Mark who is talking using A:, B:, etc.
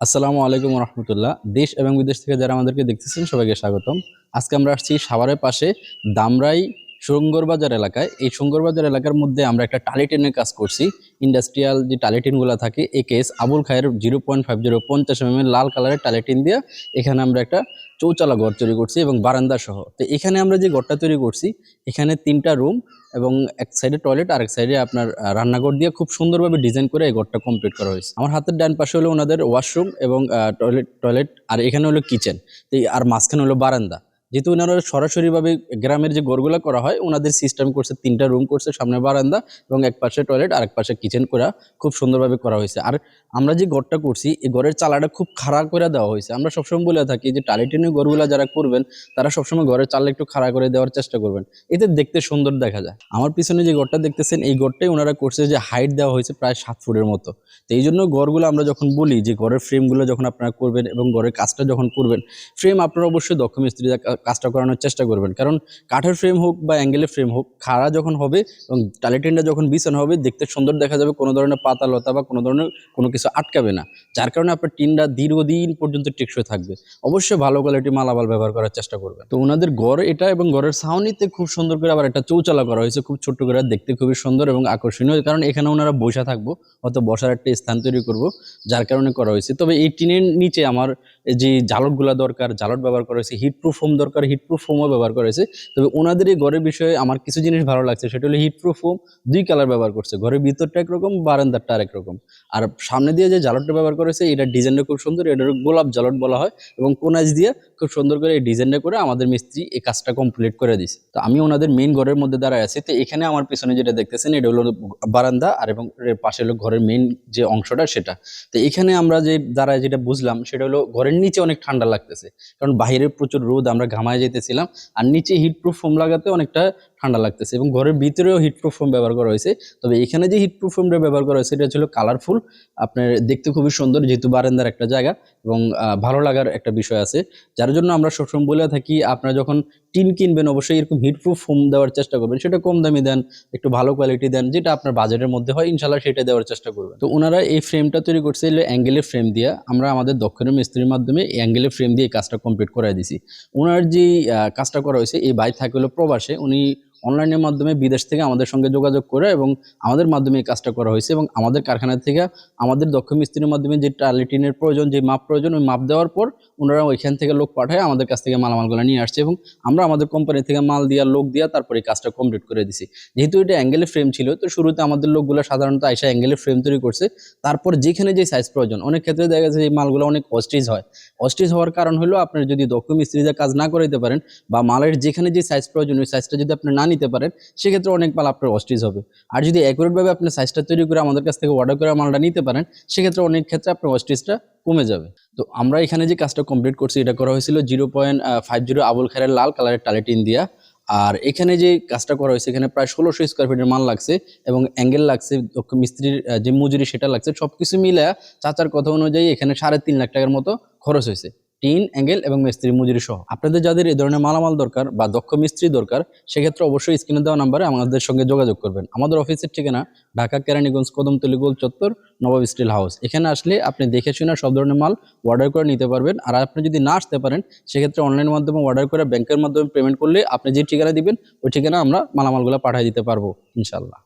A: আসসালামু আলাইকুম রহমতুল্লাহ। দেশ এবং বিদেশ থেকে যারা আমাদেরকে দেখতেছেন, সবাইকে স্বাগতম। আজকে আমরা আসছি সাভারের পাশে দামরাই সুঙ্গরবাজার এলাকায়, এই সুঙ্গরবাজার এলাকার মধ্যে আমরা একটা টালিটেনের কাজ করছি। ইন্ডাস্ট্রিয়াল যে টালিটিনগুলো থাকে, এ case Abul Khair zero point five zero পঞ্চাশ এম লাল কালারের টালিটিন দিয়ে এখানে আমরা একটা চৌচালা ঘর তৈরি করছি এবং বারান্দা সহ। তো এখানে আমরা যে ঘরটা তৈরি করছি, এখানে তিনটা রুম এবং এক সাইডে টয়লেট আর এক সাইডে আপনার রান্নাঘর দিয়ে খুব সুন্দরভাবে ডিজাইন করে এই ঘরটা কমপ্লিট করা হয়েছে। আমার হাতের ডান পাশে হলো ওনাদের ওয়াশরুম এবং টয়লেট টয়লেট আর এখানে হলো কিচেন আর মাঝখানে হলো বারান্দা। যেহেতু ওনারা সরাসরিভাবে গ্রামের যে ঘরগুলো করা হয়, ওনাদের সিস্টেম করছে, তিনটা রুম করছে, সামনে বারান্দা এবং এক পাশে টয়লেট আর এক পাশে কিচেন করা খুব সুন্দরভাবে করা হয়েছে। আর আমরা যে ঘরটা করছি, এই ঘরের চালাটা খুব খাড়া করে দেওয়া হয়েছে। আমরা সবসময় বলে থাকি যে টালিটিনের ঘরগুলো যারা করবেন, তারা সবসময় ঘরের চালটা একটু খাড়া করে দেওয়ার চেষ্টা করবেন। এতে দেখতে সুন্দর দেখা যায়। আমার পিছনে যে ঘরটা দেখতেছেন, এই ঘরটাই ওনারা করছে যে হাইট দেওয়া হয়েছে প্রায় সাত ফুটের মতো। তো এই জন্য ঘরগুলো আমরা যখন বলি যে ঘরের ফ্রেমগুলো যখন আপনারা করবেন এবং ঘরের কাজটা যখন করবেন ফ্রেম আপনারা অবশ্যই দক্ষ মিস্ত্রি কাজটা করানোর চেষ্টা করবেন। কারণ কাঠের ফ্রেম হোক বা অ্যাঙ্গেলের ফ্রেম হোক, খাড়া যখন হবে এবং টালিটিনটা যখন বিছানো হবে, দেখতে সুন্দর দেখা যাবে, কোনো ধরনের পাতা লতা বা কোনো ধরনের কোনো কিছু আটকাবে না। যার কারণে আপনার টিনটা দীর্ঘদিন পর্যন্ত টেকসই থাকবে। অবশ্যই ভালো কোয়ালিটি মালামাল ব্যবহার করার চেষ্টা করবেন। তো ওনাদের ঘর এটা এবং ঘরের ছাউনিতে খুব সুন্দর করে আবার একটা চৌচালা করা হয়েছে, খুব ছোট্ট করে, দেখতে খুবই সুন্দর এবং আকর্ষণীয়। কারণ এখানে ওনারা বসা থাকব, হয়তো বসার একটা স্থান তৈরি করব, যার কারণে করা হয়েছে। তবে এই টিনের নিচে আমার যে জালটগুলো দরকার জালট ব্যবহার করা হয়েছে হিট প্রুফ ফোম দরকার। হিট প্রুফ ফোমও ব্যবহার করেছে তবে ওনাদের এই ঘরের বিষয়ে আমার কিছু জিনিস ভালো লাগছে, সেটা হলো হিট প্রুফ ফোম দুই কালার ব্যবহার করছে। ঘরের ভিতরটা একরকম, বারান্দারটা আরেক রকম। আর সামনে দিয়ে যে জালটটা ব্যবহার করেছে এটা ডিজাইনটা খুব সুন্দর, এটা গোলাপ জালট বলা হয় এবং কোনাজ দিয়ে খুব সুন্দর করে এই ডিজাইনটা করে আমাদের মিস্ত্রি এই কাজটা কমপ্লিট করে দিছে তো আমি ওনাদের মেইন ঘরের মধ্যে দাঁড়ায় আছি, তো এখানে আমার পিছনে যেটা দেখতেছেন, এটা হলো বারান্দা আর এবং এর পাশে হলো ঘরের মেইন যে অংশটা সেটা। তো এখানে আমরা যে দাঁড়ায় যেটা বুঝলাম, সেটা হলো ঘরের নিচে অনেক ঠান্ডা লাগতেছে। কারণ বাইরে প্রচুর রোদ, আমরা ঘামায় যেতেছিলাম। আর নিচে হিট প্রুফ ফোম লাগাতে অনেকটা ঠান্ডা লাগতেছে এবং ঘরের ভিতরেও হিট প্রুফ ফোম ব্যবহার করা হয়েছে। তবে এখানে যে হিট প্রুফ ফোমটা ব্যবহার করা হয়েছে এটা ছিল কালারফুল আপনার দেখতে খুবই সুন্দর, যেহেতু বারান্দার একটা জায়গা এবং ভালো লাগার একটা বিষয় আছে। যার জন্য আমরা সবসময় বলে থাকি, আপনারা যখন টিন কিনবেন, অবশ্যই এরকম হিট প্রুফ ফোম দেওয়ার চেষ্টা করবেন। সেটা কম দামি দেন, একটু ভালো কোয়ালিটি দেন, যেটা আপনার বাজেটের মধ্যে হয় ইনশাল্লাহ সেটা দেওয়ার চেষ্টা করবেন। তো ওনারা এই ফ্রেমটা তৈরি করছে অ্যাঙ্গেলের ফ্রেম দিয়ে। আমরা আমাদের দক্ষিণ মিস্ত্রির মাধ্যমে অ্যাঙ্গেলের ফ্রেম দিয়ে কাজটা কমপ্লিট করাই দিছি। ওনার যে কাজটা করা হয়েছে, এই ভাই থাকে হলো প্রবাসে, উনি অনলাইনের মাধ্যমে বিদেশ থেকে আমাদের সঙ্গে যোগাযোগ করে এবং আমাদের মাধ্যমে এই কাজটা করা হয়েছে এবং আমাদের কারখানা থেকে আমাদের দক্ষ মিস্ত্রির মাধ্যমে যে টালিটিনের প্রয়োজন, যে মাপ প্রয়োজন, ওই মাপ দেওয়ার পর ওনারা ওইখান থেকে লোক পাঠায় আমাদের কাছ থেকে মালামালগুলো নিয়ে আসছে এবং আমরা আমাদের কোম্পানি থেকে মাল দিয়া, লোক দিয়া তারপরে কাজটা কমপ্লিট করে দিছি। যেহেতু এটা অ্যাঙ্গেলের ফ্রেম ছিল, তো শুরুতে আমাদের লোকগুলো সাধারণত আইসা অ্যাঙ্গেলের ফ্রেম তৈরি করছে। তারপর যেখানে যে সাইজ প্রয়োজন, অনেক ক্ষেত্রে দেখা গেছে এই মালগুলো অনেক অস্টিজ হয়। অস্টিজ হওয়ার কারণ হলো আপনার যদি দক্ষ মিস্ত্রিদের কাজ না করে দিতে পারেন বা মালের যেখানে যে সাইজ প্রয়োজন, ওই সাইজটা যদি আপনি না নিতে পারেন, সেক্ষেত্রে অনেক মাল আপনার অস্টিজ হবে। আর যদি অ্যাকুরেটভাবে আপনি সাইজটা তৈরি করে আমাদের কাছ থেকে অর্ডার করে মালটা নিতে পারেন, সেক্ষেত্রে অনেক ক্ষেত্রে আপনার অস্টিজটা কমে যাবে। তো আমরা এখানে যে কাজটা কমপ্লিট করছি, এটা করা হয়েছিল zero point five zero Abul Khair লাল কালারের টালেটিন দিয়া আর এখানে যে কাজটা করা হয়েছে, এখানে প্রায় ষোলোশো স্কোয়ার ফিটের মাল লাগছে এবং অ্যাঙ্গেল লাগছে মিস্ত্রির যে মজুরি সেটা লাগছে, সবকিছু মিলে চাচার কথা অনুযায়ী এখানে সাড়ে তিন লাখ টাকার মতো খরচ হয়েছে। টিন অ্যাঙ্গেল এবং মিস্ত্রি মজুরি সহ। আপনাদের যাদের এই ধরনের মালামাল দরকার বা দক্ষ মিস্ত্রি দরকার, সেক্ষেত্রে অবশ্যই স্ক্রিনে দেওয়া নাম্বারে আমাদের সঙ্গে যোগাযোগ করবেন। আমাদের অফিসের ঠিকানা ঢাকা, কেরানীগঞ্জ, কদমতলি গোল চত্বর নবাব স্টিল হাউস। এখানে আসলে আপনি দেখে শুনে সব ধরনের মাল অর্ডার করে নিতে পারবেন। আর আপনি যদি না আসতে পারেন, সেক্ষেত্রে অনলাইন মাধ্যমে অর্ডার করে ব্যাংকের মাধ্যমে পেমেন্ট করলে আপনি যে ঠিকানা দিবেন, ওই ঠিকানা আমরা মালামালগুলো পাঠিয়ে দিতে পারব ইনশাল্লাহ